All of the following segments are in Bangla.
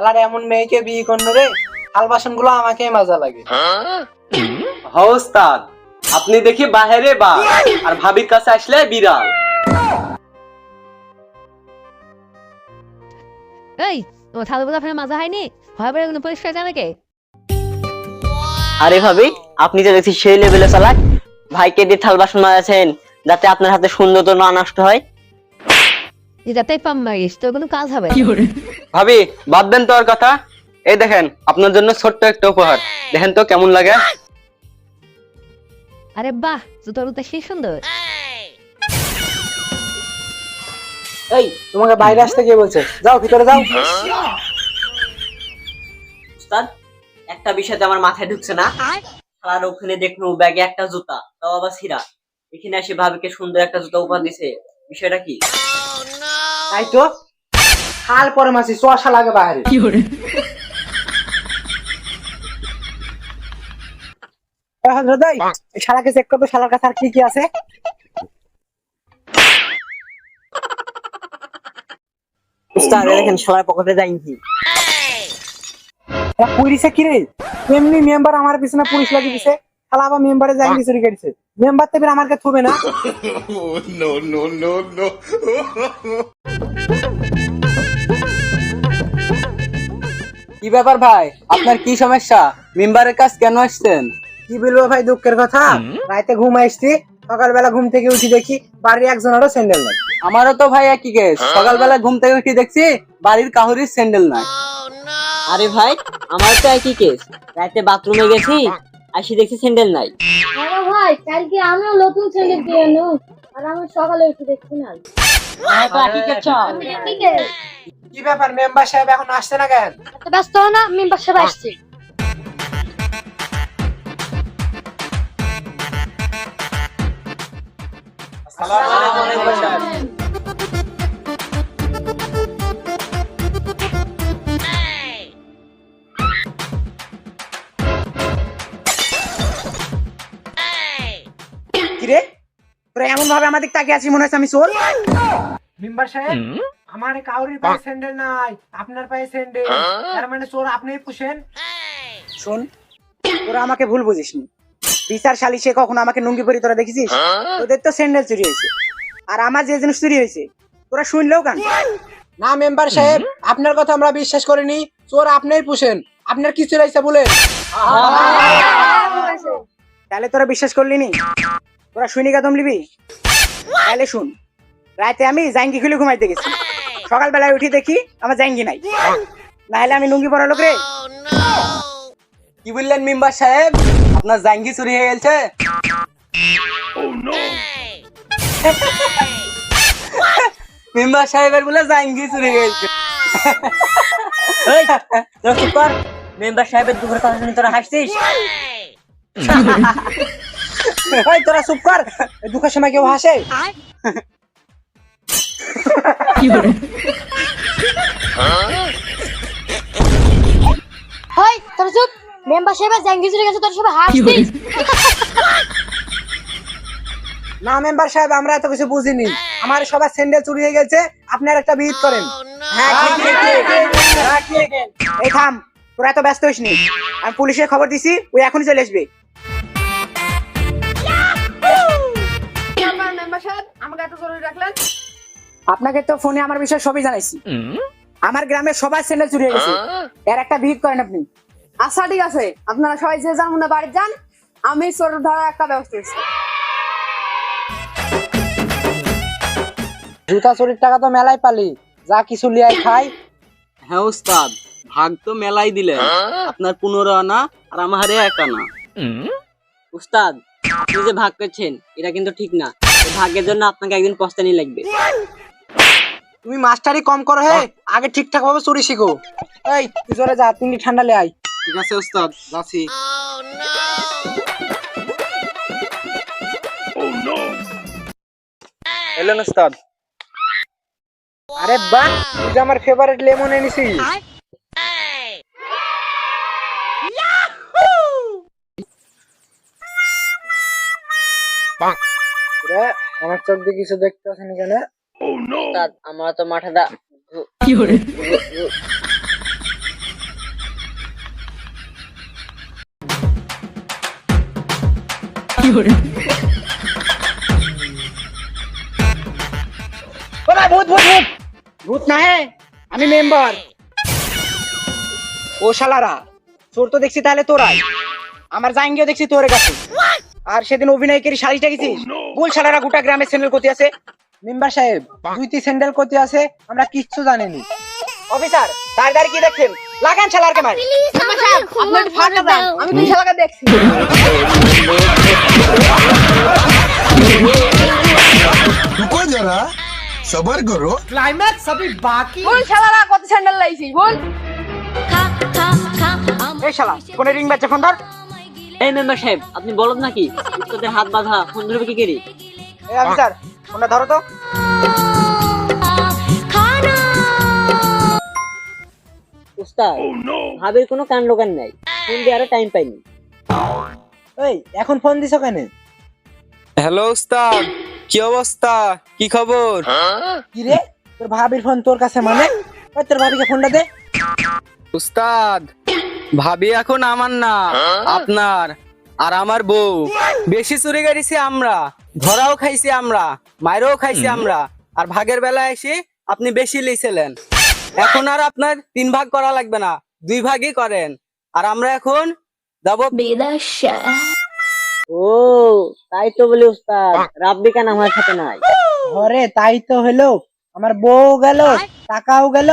শালার এমন মেয়েকে বিয়ে করল রে থাল বাসনগুলো আমাকে মজা লাগে। হ উস্তাদ আপনি দেখি বাহিরে বা আর ভাবির কাছে আসলে বিড়াল। এই মাজা হয়নি? হয় এগুলো পরিষ্কার জানে কে? আরে ভাবি আপনি তো দেখছি সেই লেভেলে চালাক ভাইকে দিয়ে থাল বাসন মারাছেন যাতে আপনার হাতে সুন্দর তো না নষ্ট হয়। যে যাতে পাম মারিস তোর কোনো কাজ হবে ভাবি বাদ দেন তো আর কথা। এই দেখেন আপনার জন্য ছোট্ট একটা উপহার। দেখেন তো কেমন লাগে। আরে বাহ জুতোর তো সেই সুন্দর। এই তোমাকে বাইরে আসতে কে বলছে? যাও ভিতরে যাও। উস্তাদ একটা বিষয়তে আমার মাথায় ঢুকছে না। আর ওখানে দেখল ব্যাগে একটা জুতা তাও আবার ছিঁড়া এখানে এসে ভাবিকে সুন্দর একটা জুতা উপহার দিছে। বিষয়টা কি? তাই তো? খাল পরে মাসি লাগে বাইরে। এই, এই শালাকে চেক করবে শালার কাছে আর কি কি আছে? উস্তাদ দেখেন শালার পকেটে যাইনি এরা পুলিশে কি রে? এমনি মেম্বার আমার পিছনে পুলিশ লাগিয়ে দিছে। শালা আবার মেম্বারে চুরি করেছে। মেম্বার তো এবার আমাকে থবে না। কি ব্যাপার ভাই? আপনার কি সমস্যা? মেম্বারের কাজ কেন আসছেন? কি বলব ভাই দুঃখের কথা। রাতে ঘুম আসছি সকালবেলা ঘুম থেকে উঠি দেখি বাড়ির একজনেরও স্যান্ডেল নাই। আমারও তো ভাই একই কেস সকালবেলা ঘুম থেকে উঠে দেখছি বাড়ির কাহুরির স্যান্ডেল নাই। আরে ভাই আমার তো একই কেস রাতে বাথরুমে গেছি আসি দেখছি স্যান্ডেল নাই। আরে ভাই কালকে আমিও নতুন স্যান্ডেল কিনে নেব আর আমি সকালে উঠে দেখছি না। ঠিক আছে কি ব্যাপার মেম্বার সাহেব এখন আসছে না কেন? ব্যস্ত হয় না মেম্বার সাহেব আসছে। কি তোরা এমন ভাবে আমাদের তাকিয়ে আছিস মনে হচ্ছে আমি চোর। মেম্বার সাহেব আমার কাউরির পায়ে স্যান্ডেল নাই আপনার পায়ে স্যান্ডেল তার মানে চোর পুষেন। শোন তোরা আমাকে ভুল বুঝিসনি। বিচার সালিশে কখনো আমাকে নুঙ্গি পরি তোরা দেখেছিস? তোদের তো স্যান্ডেল চুরি হয়েছে। আর আমার যে জিনিস চুরি হয়েছে তোরা শুনলেও কেন? না মেম্বার সাহেব আপনার কথা আমরা বিশ্বাস করিনি। চোর আপনিই পুষেন। আপনার কি চুরি হয়েছে বলে তাহলে তোরা বিশ্বাস করলি নি? তোরা শুনি কাদম লিবি তাহলে শুন, রাতে আমি জাঙ্গি খুলে ঘুমাইতে গেছি। সকালবেলায় উঠি দেখি আমার জাঙ্গি নাই। নাহলে আমি লুঙ্গি পরা লোক রে। কি বললেন মেম্বার সাহেব? আপনার জাঙ্গি চুরি হয়ে গেছে? মেম্বার সাহেবের বলে জাঙ্গি চুরি হয়ে গেছে। মেম্বার সাহেবের দুপুরের কথা শুনে তোরা হাসছিস? তোরা চুপ কর। দুঃখের সময় কেউ হাসে। হয় তোর চুপ। মেম্বার সাহেব জাঙ্গি চলে তোর সব হাসছিস না মেম্বার সাহেব আমরা এত কিছু বুঝিনি। আমার সবার স্যান্ডেল চুরি হয়ে গেছে আপনার একটা বিহিত করেন। হ্যাঁ। এই থাম তোরা এত ব্যস্ত হইস নি আমি পুলিশের খবর দিছি ওই এখনই চলে আসবে। আপনাকে তো ফোনে আমার বিষয়ে সবই জানাইছি। আমার গ্রামের সবার স্যান্ডেল চুরি হয়ে গেছে। এর একটা বিহিত করেন আপনি। আচ্ছা ঠিক আছে। আপনারা সবাই যে যান মনে বাড়ি যান। আমি চোর ধরার একটা ব্যবস্থা করছি। জুতা চুরির টাকা তো মেলাই পালি। যা কিছু লিয়াই খাই। হ্যাঁ উস্তাদ ভাগ তো মেলাই দিলেন আপনার পনেরো আনা আর আমার এক আনা। উস্তাদ আপনি যে ভাগ করছেন এটা কিন্তু ঠিক না। ভাগ্যের জন্য আপনাকে একদিন পস্তানি লাগবে। তুমি মাস্টারি কম করো হে আগে ঠিকঠাক ভাবে চুরি শিখো। এই তুই জোরে যা তুমি ঠান্ডা লে আই ঠিক আছে উস্তাদ যাচ্ছি। এলেন উস্তাদ আরে বাহ তুই যে আমার ফেভারিট লেমন এনেছি আমার চোখ দিয়ে কিছু দেখতে পাচ্ছেন এখানে। আমরা তো মাঠে দা ভূত ভূত আমি মেম্বার। ও শালারা তোর তো দেখছি তাহলে তোরাই। আমার জাঙ্গিও দেখছি তোর কাছে। আর সেদিন অভিনয় করি শাড়িটা গেছি বল oh, শালারা গোটা গ্রামে স্যান্ডেল করতে আছে। মেম্বার সাহেব দুইটি স্যান্ডেল করতে আছে আমরা কিচ্ছু জানিনি। অফিসার তার কি দেখছেন? লাগান শালার কে মারি আমি দুই শালাকে দেখছি। রুকো যারা সবর করো ক্লাইম্যাক্স সবই বাকি। বল শালারা কত স্যান্ডেল লাইছিস? বল। এই শালা রিং বাজছে ফোন ধর। এই মেম্বার সাহেব আপনি বলদ নাকি? তোদের হাত বাঁধা ফোন ধরবে কি করি? এই অফিসার ফোনটা ধরো তো। উস্তাদ ভাবির কোনো কাণ্ড জ্ঞান নাই। ফোন দিয়ে আরও টাইম পাইনি। এই এখন ফোন দিছো কেন? হ্যালো উস্তাদ। কি অবস্থা? কি খবর? কি রে? তোর ভাবির ফোন তোর কাছে মানে? ওই তোর ভাবিকে ফোনটা দে। উস্তাদ। ভাবি এখন আমার না আপনার আর আমার বউ। বেশি চুরি গাড়িছি আমরা ধরাও খাইছি আমরা মায়েরও খাইছি আমরা আর ভাগের বেলায় এসে আপনি বেশি লিছিলেন এখন আর আপনার তিন ভাগ করা লাগবে না দুই ভাগই করেন। আর আমরা এখন যাব ও তাই তো বলি উস্তাদ রাব্বি কেন আমার সাথে নাই? ঘরে তাই তো হলো আমার বউ গেল টাকাও গেল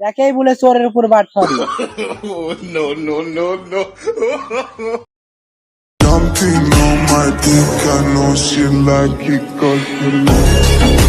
একেই বলে চোরের উপর but no Something on my dick, I know she like it cause you